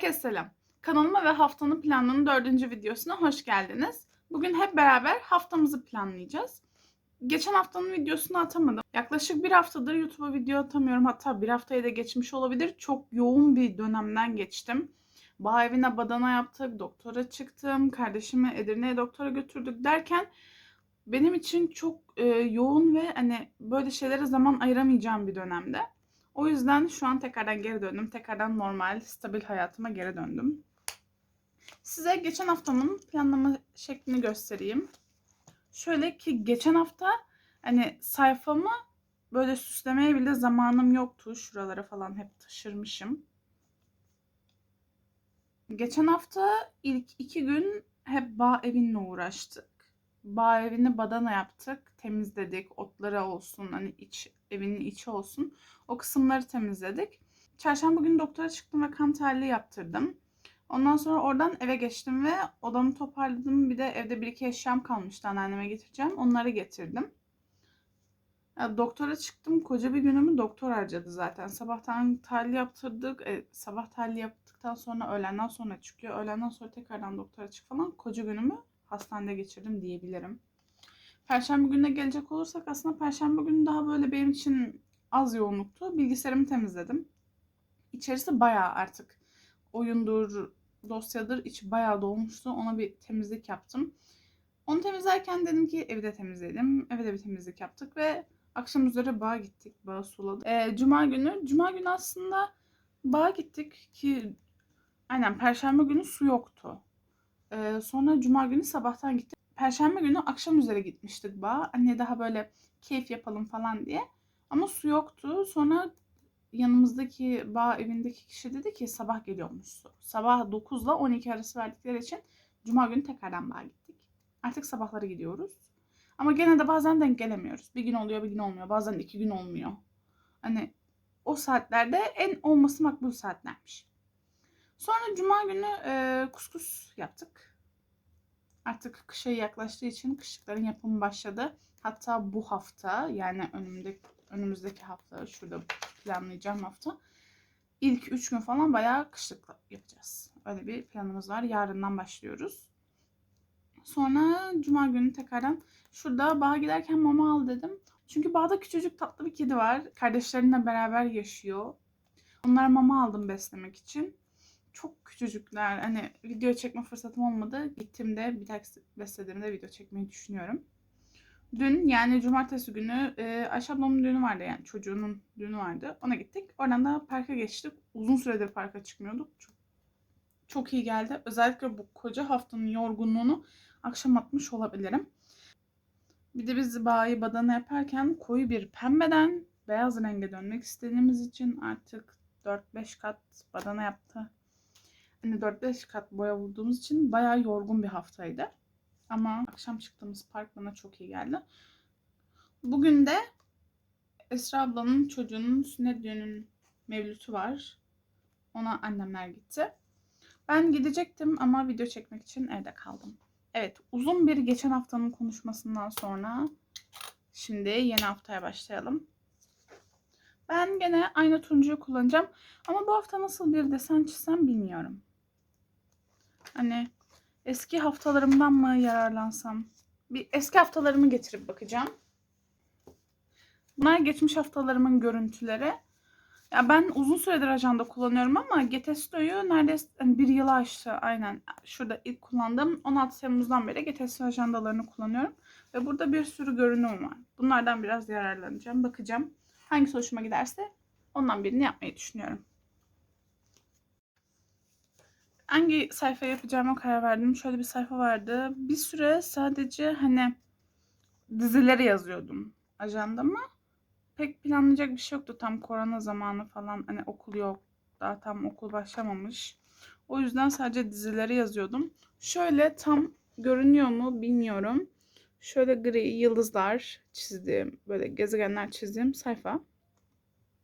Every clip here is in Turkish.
Herkese selam. Kanalıma ve haftanın planının dördüncü videosuna hoş geldiniz. Bugün hep beraber haftamızı planlayacağız. Geçen haftanın videosunu atamadım. Yaklaşık bir haftadır YouTube'a video atamıyorum. Hatta bir haftayı da geçmiş olabilir. Çok yoğun bir dönemden geçtim. Bağ evine badana yaptık, doktora çıktım, kardeşimi Edirne'ye doktora götürdük derken benim için çok e, yoğun ve hani böyle şeylere zaman ayıramayacağım bir dönemde. O yüzden şu an tekrardan geri döndüm. Tekrardan normal, stabil hayatıma geri döndüm. Size geçen haftamın planlama şeklini göstereyim. Şöyle ki geçen hafta hani sayfamı böyle süslemeye bile zamanım yoktu. Şuralara falan hep taşırmışım. Geçen hafta ilk iki gün hep bağ evinle uğraştık. Bağ evini badana yaptık. Temizledik. Otları olsun hani iç evinin içi olsun. O kısımları temizledik. Çarşamba günü doktora çıktım ve kan tahlili yaptırdım. Ondan sonra oradan eve geçtim ve odamı toparladım. Bir de evde bir iki eşyam kalmıştı anneanneme getireceğim. Onları getirdim. Ya, doktora çıktım. Koca bir günümü doktor harcadı zaten. Sabahtan tahlil yaptırdık. E, sabah tahlil yaptıktan sonra öğlenden sonra çıkıyor. Öğlenden sonra tekrardan doktora çık falan. Koca günümü hastanede geçirdim diyebilirim. Perşembe gününe gelecek olursak aslında perşembe günü daha böyle benim için az yoğunluktu. Bilgisayarımı temizledim. İçerisi bayağı artık oyundur, dosyadır içi bayağı dolmuştu. Ona bir temizlik yaptım. Onu temizlerken dedim ki evi de temizleyelim. Eve de bir temizlik yaptık ve akşam üzere bağa gittik. Bağı suladık. Ee, Cuma günü. Cuma günü aslında bağa gittik ki aynen perşembe günü su yoktu. Ee, sonra cuma günü sabahtan gittik. Perşembe günü akşam üzere gitmiştik bağa. Hani daha böyle keyif yapalım falan diye. Ama su yoktu. Sonra yanımızdaki bağ evindeki kişi dedi ki sabah geliyormuş su. Sabah 9 ile 12 arası verdikleri için cuma günü tekrardan bağa gittik. Artık sabahları gidiyoruz. Ama gene de bazen denk gelemiyoruz. Bir gün oluyor bir gün olmuyor. Bazen iki gün olmuyor. Hani o saatlerde en olması makbul saatlermiş. Sonra cuma günü e, kuskus yaptık. Artık kışa yaklaştığı için kışlıkların yapımı başladı. Hatta bu hafta yani önümdeki önümüzdeki hafta şurada planlayacağım hafta ilk 3 gün falan bayağı kışlık yapacağız. Öyle bir planımız var. Yarından başlıyoruz. Sonra cuma günü tekrardan şurada bağa giderken mama al dedim. Çünkü bağda küçücük tatlı bir kedi var. Kardeşlerinle beraber yaşıyor. Onlara mama aldım beslemek için. Çok küçücükler. Hani video çekme fırsatım olmadı. Gittiğimde bir dahaki beslediğimde video çekmeyi düşünüyorum. Dün yani cumartesi günü e, Ayşe ablamın düğünü vardı yani çocuğunun düğünü vardı. Ona gittik. Oradan da parka geçtik. Uzun süredir parka çıkmıyorduk. Çok, çok iyi geldi. Özellikle bu koca haftanın yorgunluğunu akşam atmış olabilirim. Bir de biz bağı badana yaparken koyu bir pembeden beyaz renge dönmek istediğimiz için artık 4-5 kat badana yaptı. Hani 4-5 kat boya vurduğumuz için bayağı yorgun bir haftaydı. Ama akşam çıktığımız park bana çok iyi geldi. Bugün de Esra ablanın çocuğunun sünnet düğünün mevlütü var. Ona annemler gitti. Ben gidecektim ama video çekmek için evde kaldım. Evet uzun bir geçen haftanın konuşmasından sonra şimdi yeni haftaya başlayalım. Ben gene aynı turuncuyu kullanacağım. Ama bu hafta nasıl bir desen çizsem bilmiyorum. Hani eski haftalarımdan mı yararlansam? Bir eski haftalarımı getirip bakacağım. Bunlar geçmiş haftalarımın görüntüleri. Ya ben uzun süredir ajanda kullanıyorum ama Getesto'yu neredeyse hani bir yılı aştı. Aynen şurada ilk kullandım. 16 Temmuz'dan beri Getesto ajandalarını kullanıyorum. Ve burada bir sürü görünüm var. Bunlardan biraz yararlanacağım. Bakacağım. Hangisi hoşuma giderse ondan birini yapmayı düşünüyorum. Hangi sayfa yapacağıma karar verdim. Şöyle bir sayfa vardı. Bir süre sadece hani dizileri yazıyordum ajandama. Pek planlayacak bir şey yoktu. Tam korona zamanı falan hani okul yok. Daha tam okul başlamamış. O yüzden sadece dizileri yazıyordum. Şöyle tam görünüyor mu bilmiyorum. Şöyle gri yıldızlar çizdiğim, böyle gezegenler çizdiğim sayfa.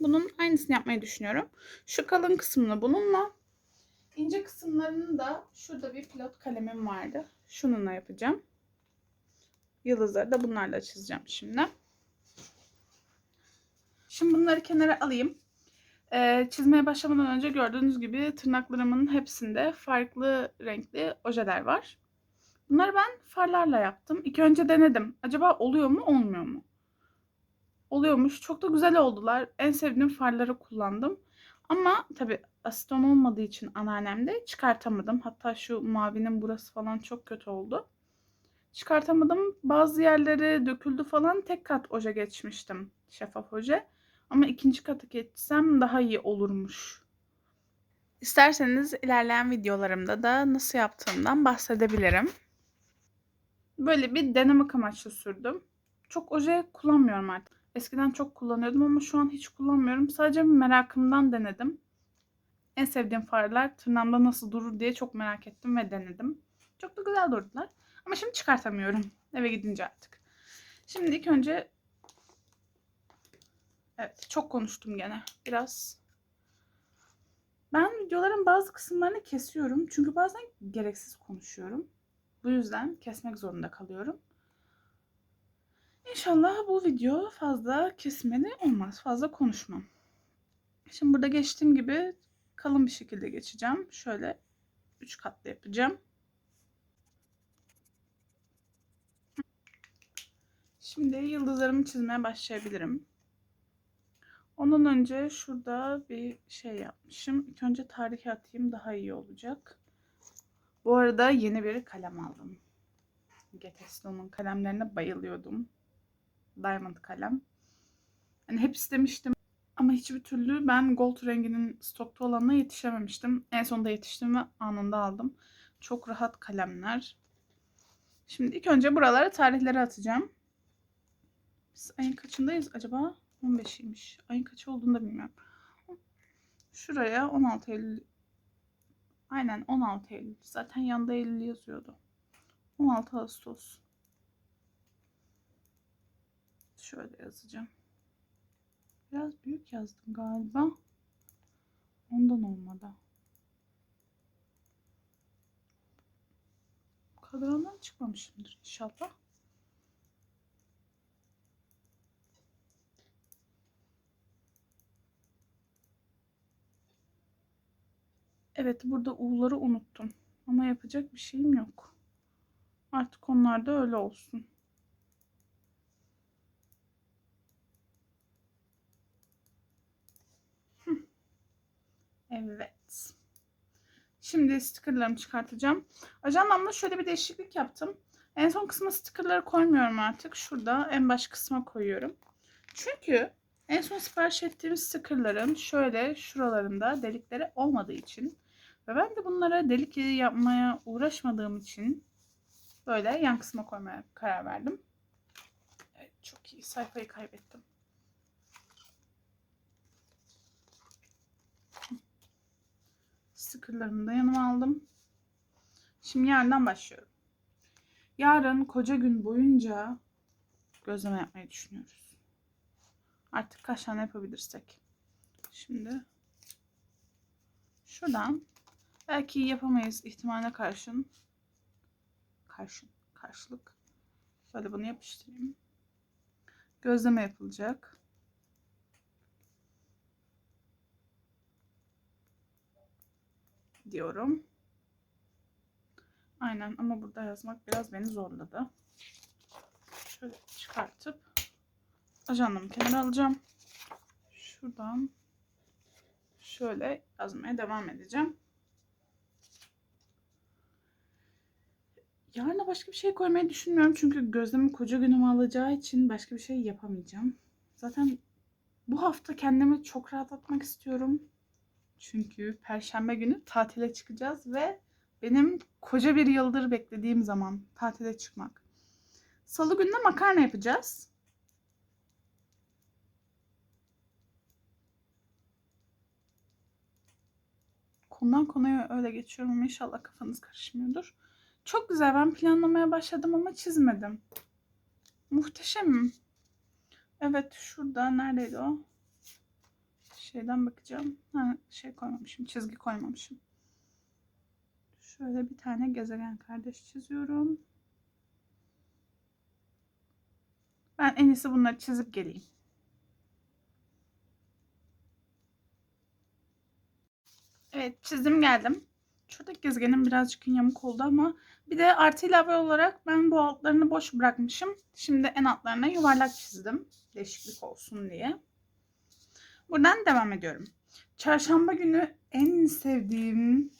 Bunun aynısını yapmayı düşünüyorum. Şu kalın kısmını bununla, ince kısımlarını da şurada bir pilot kalemim vardı. Şununla yapacağım. Yıldızları da bunlarla çizeceğim şimdi. Şimdi bunları kenara alayım. Ee, çizmeye başlamadan önce gördüğünüz gibi tırnaklarımın hepsinde farklı renkli ojeler var. Bunları ben farlarla yaptım. İlk önce denedim. Acaba oluyor mu olmuyor mu? Oluyormuş. Çok da güzel oldular. En sevdiğim farları kullandım. Ama tabii asiton olmadığı için anneannemde çıkartamadım. Hatta şu mavinin burası falan çok kötü oldu. Çıkartamadım. Bazı yerleri döküldü falan. Tek kat oje geçmiştim. Şeffaf oje. Ama ikinci katı geçsem daha iyi olurmuş. İsterseniz ilerleyen videolarımda da nasıl yaptığımdan bahsedebilirim. Böyle bir denemek amaçlı sürdüm. Çok oje kullanmıyorum artık. Eskiden çok kullanıyordum ama şu an hiç kullanmıyorum. Sadece merakımdan denedim. En sevdiğim farlar tırnağımda nasıl durur diye çok merak ettim ve denedim. Çok da güzel durdular. Ama şimdi çıkartamıyorum. Eve gidince artık. Şimdi ilk önce Evet çok konuştum gene. Biraz ben videoların bazı kısımlarını kesiyorum. Çünkü bazen gereksiz konuşuyorum. Bu yüzden kesmek zorunda kalıyorum. İnşallah bu video fazla kesmeli olmaz. Fazla konuşmam. Şimdi burada geçtiğim gibi kalın bir şekilde geçeceğim. Şöyle 3 katlı yapacağım. Şimdi yıldızlarımı çizmeye başlayabilirim. Ondan önce şurada bir şey yapmışım. İlk önce tarihi atayım daha iyi olacak. Bu arada yeni bir kalem aldım. Geteslo'nun kalemlerine bayılıyordum. Diamond kalem. Yani hep istemiştim. Ama hiçbir türlü ben gold renginin stokta olanına yetişememiştim. En sonunda yetiştim ve anında aldım. Çok rahat kalemler. Şimdi ilk önce buralara tarihleri atacağım. Biz ayın kaçındayız acaba? 15'iymiş. Ayın kaçı olduğunu da bilmiyorum. Şuraya 16 Eylül Aynen 16 Eylül. Zaten yanında Eylül yazıyordu. 16 Ağustos. Şöyle yazacağım. Biraz büyük yazdım galiba. Ondan olmadı. Kadrandan çıkmamışımdır inşallah. Evet burada U'ları unuttum. Ama yapacak bir şeyim yok. Artık onlar da öyle olsun. Evet. Şimdi stickerlarımı çıkartacağım. Ajandamda şöyle bir değişiklik yaptım. En son kısma stickerları koymuyorum artık. Şurada en baş kısma koyuyorum. Çünkü en son sipariş ettiğim stickerların şöyle şuralarında delikleri olmadığı için ve ben de bunlara delik yapmaya uğraşmadığım için böyle yan kısma koymaya karar verdim. Evet çok iyi. Sayfayı kaybettim. Stickerlarımı da yanıma aldım. Şimdi yarından başlıyorum. Yarın koca gün boyunca gözleme yapmayı düşünüyoruz. Artık kaç tane yapabilirsek. Şimdi şuradan belki yapamayız ihtimaline karşın karşın karşılık böyle bunu yapıştırayım. Gözleme yapılacak. Diyorum. Aynen ama burada yazmak biraz beni zorladı. Şöyle çıkartıp ajandamı kenara alacağım. Şuradan şöyle yazmaya devam edeceğim. Yarına başka bir şey koymayı düşünmüyorum. Çünkü gözlemi koca günümü alacağı için başka bir şey yapamayacağım. Zaten bu hafta kendimi çok rahatlatmak istiyorum. Çünkü perşembe günü tatile çıkacağız ve benim koca bir yıldır beklediğim zaman tatile çıkmak. Salı günü makarna yapacağız. Konudan konuya öyle geçiyorum ama inşallah kafanız karışmıyordur. Çok güzel. Ben planlamaya başladım ama çizmedim. Muhteşem. Evet şurada neredeydi o? Şeyden bakacağım. Ha, şey koymamışım. Çizgi koymamışım. Şöyle bir tane gezegen kardeş çiziyorum. Ben en iyisi bunları çizip geleyim. Evet çizdim geldim. Şuradaki gezegenim birazcık yamuk oldu ama bir de artı ilave olarak ben bu altlarını boş bırakmışım. Şimdi en altlarına yuvarlak çizdim. Değişiklik olsun diye. Buradan devam ediyorum. Çarşamba günü en sevdiğim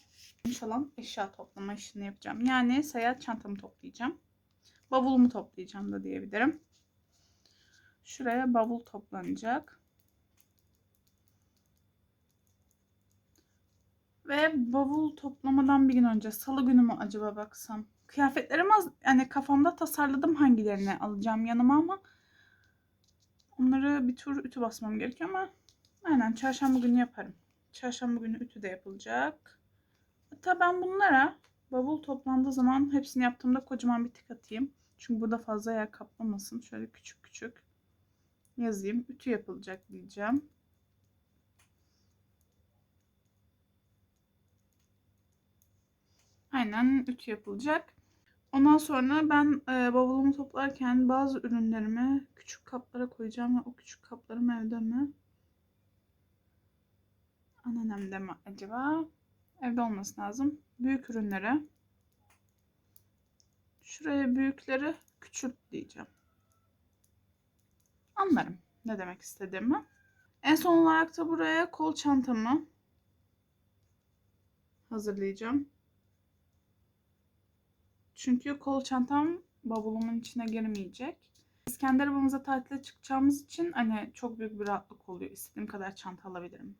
olan eşya toplama işini yapacağım. Yani seyahat çantamı toplayacağım. Bavulumu toplayacağım da diyebilirim. Şuraya bavul toplanacak. Ve bavul toplamadan bir gün önce salı günü mü acaba baksam? Kıyafetlerimi az, yani kafamda tasarladım hangilerini alacağım yanıma ama onları bir tur ütü basmam gerekiyor ama aynen çarşamba günü yaparım. Çarşamba günü ütü de yapılacak. Hatta ben bunlara bavul toplandığı zaman hepsini yaptığımda kocaman bir tık atayım. Çünkü burada fazla yer kaplamasın. Şöyle küçük küçük yazayım. Ütü yapılacak diyeceğim. Aynen ütü yapılacak. Ondan sonra ben e, bavulumu toplarken bazı ürünlerimi küçük kaplara koyacağım ve o küçük kaplarım evde mi? Anneannemde mi acaba? Evde olması lazım. Büyük ürünleri. Şuraya büyükleri küçült diyeceğim. Anlarım ne demek istediğimi. En son olarak da buraya kol çantamı hazırlayacağım. Çünkü kol çantam bavulumun içine girmeyecek. İskender babamıza tatile çıkacağımız için hani çok büyük bir rahatlık oluyor. İstediğim kadar çanta alabilirim.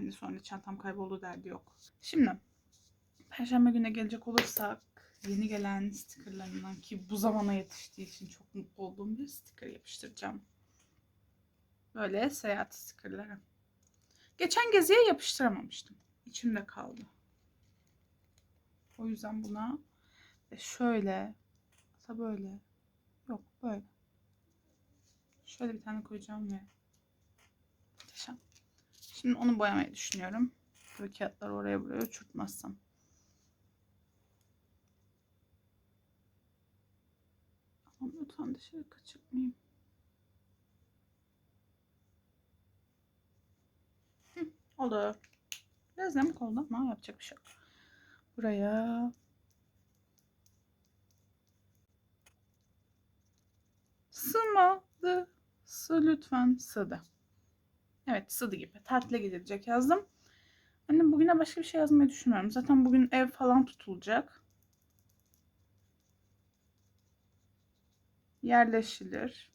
Hani sonra çantam kayboldu derdi yok. Şimdi Perşembe gününe gelecek olursak yeni gelen stickerlarından ki bu zamana yetiştiği için çok mutlu olduğum bir sticker yapıştıracağım. Böyle seyahat stickerları. Geçen geziye yapıştıramamıştım. İçimde kaldı. O yüzden buna şöyle da böyle yok böyle şöyle bir tane koyacağım ve. Şimdi onu boyamayı düşünüyorum. Böyle kağıtları oraya buraya uçurtmazsam. Aman lütfen dışarı kaçırmayayım. Hı, oldu. Biraz yamuk oldu ama yapacak bir şey yok. Buraya Sığmadı. Sı lütfen sığdı. Evet sığdı gibi. Tatile gidilecek yazdım. Hani bugüne başka bir şey yazmayı düşünmüyorum. Zaten bugün ev falan tutulacak. Yerleşilir.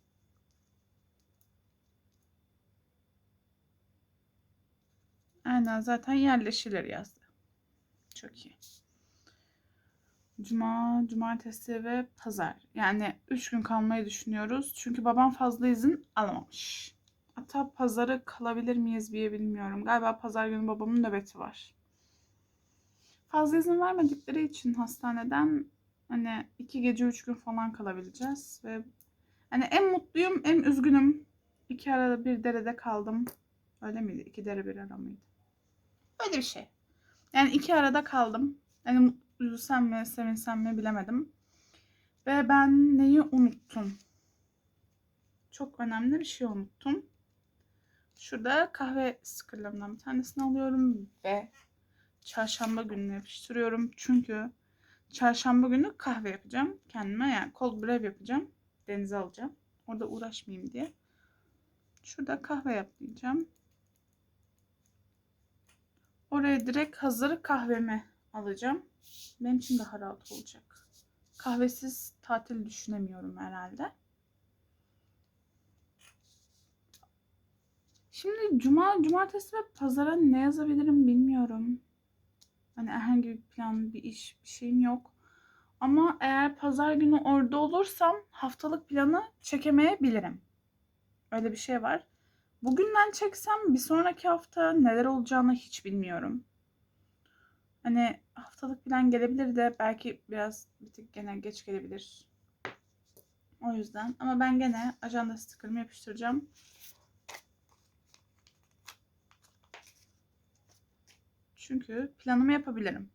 Aynen zaten yerleşilir yazdı. Çok iyi. Cuma, cumartesi ve pazar. Yani 3 gün kalmayı düşünüyoruz. Çünkü babam fazla izin alamamış. Hatta pazarı kalabilir miyiz diye bilmiyorum. Galiba pazar günü babamın nöbeti var. Fazla izin vermedikleri için hastaneden hani iki gece üç gün falan kalabileceğiz ve hani en mutluyum, en üzgünüm. İki arada bir derede kaldım. Öyle miydi? İki dere bir ara mıydı? Öyle bir şey. Yani iki arada kaldım. Yani üzülsem mi, sevinsem mi bilemedim. Ve ben neyi unuttum? Çok önemli bir şey unuttum. Şurada kahve stickerlarımdan bir tanesini alıyorum ve çarşamba gününe yapıştırıyorum. Çünkü çarşamba günü kahve yapacağım. Kendime yani cold brew yapacağım. Denize alacağım. Orada uğraşmayayım diye. Şurada kahve yapacağım. Oraya direkt hazır kahvemi alacağım. Benim için daha rahat olacak. Kahvesiz tatil düşünemiyorum herhalde. Şimdi cuma, cumartesi ve pazara ne yazabilirim bilmiyorum. Hani herhangi bir plan, bir iş, bir şeyim yok. Ama eğer pazar günü orada olursam haftalık planı çekemeyebilirim. Öyle bir şey var. Bugünden çeksem bir sonraki hafta neler olacağını hiç bilmiyorum. Hani haftalık plan gelebilir de belki biraz bir tık gene geç gelebilir. O yüzden ama ben gene ajanda sticker'ımı yapıştıracağım. Çünkü planımı yapabilirim.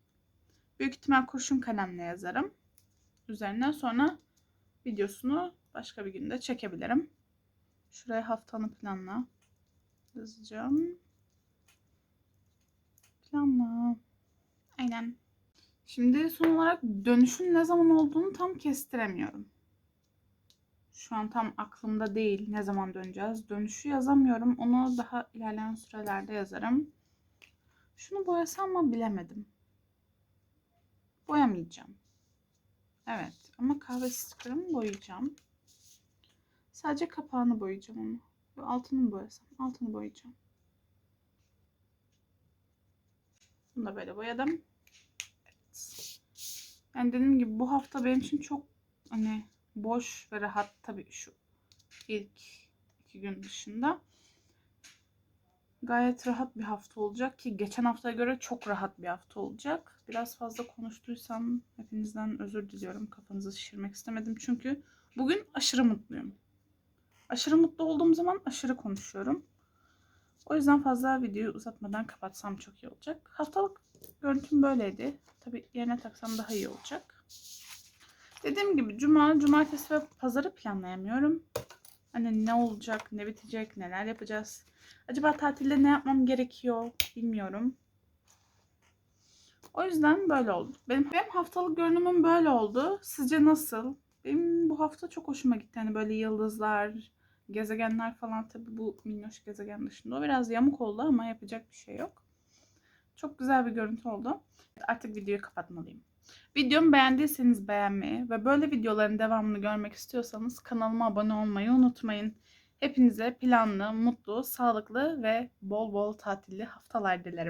Büyük ihtimal kurşun kalemle yazarım. Üzerine sonra videosunu başka bir günde çekebilirim. Şuraya haftanı planla yazacağım. planlı. Aynen. Şimdi son olarak dönüşün ne zaman olduğunu tam kestiremiyorum. Şu an tam aklımda değil ne zaman döneceğiz. Dönüşü yazamıyorum. Onu daha ilerleyen sürelerde yazarım. Şunu boyasam mı bilemedim. Boyamayacağım. Evet ama kahve sticker'ımı boyayacağım. Sadece kapağını boyayacağım onu. Ve altını mı boyasam? Altını boyayacağım. Bunu da böyle boyadım. Evet. Yani dediğim gibi bu hafta benim için çok hani boş ve rahat tabii şu ilk iki gün dışında. Gayet rahat bir hafta olacak ki geçen haftaya göre çok rahat bir hafta olacak. Biraz fazla konuştuysam hepinizden özür diliyorum. Kafanızı şişirmek istemedim çünkü bugün aşırı mutluyum. Aşırı mutlu olduğum zaman aşırı konuşuyorum. O yüzden fazla videoyu uzatmadan kapatsam çok iyi olacak. Haftalık görüntüm böyleydi. Tabii yerine taksam daha iyi olacak. Dediğim gibi cuma, cumartesi ve pazarı planlayamıyorum. Hani ne olacak, ne bitecek, neler yapacağız. Acaba tatilde ne yapmam gerekiyor bilmiyorum. O yüzden böyle oldu. Benim, benim haftalık görünümüm böyle oldu. Sizce nasıl? Benim bu hafta çok hoşuma gitti. Hani böyle yıldızlar, gezegenler falan tabii bu minnoş gezegen dışında. O biraz yamuk oldu ama yapacak bir şey yok. Çok güzel bir görüntü oldu. Artık videoyu kapatmalıyım. Videomu beğendiyseniz beğenmeyi ve böyle videoların devamını görmek istiyorsanız kanalıma abone olmayı unutmayın. Hepinize planlı, mutlu, sağlıklı ve bol bol tatilli haftalar dilerim.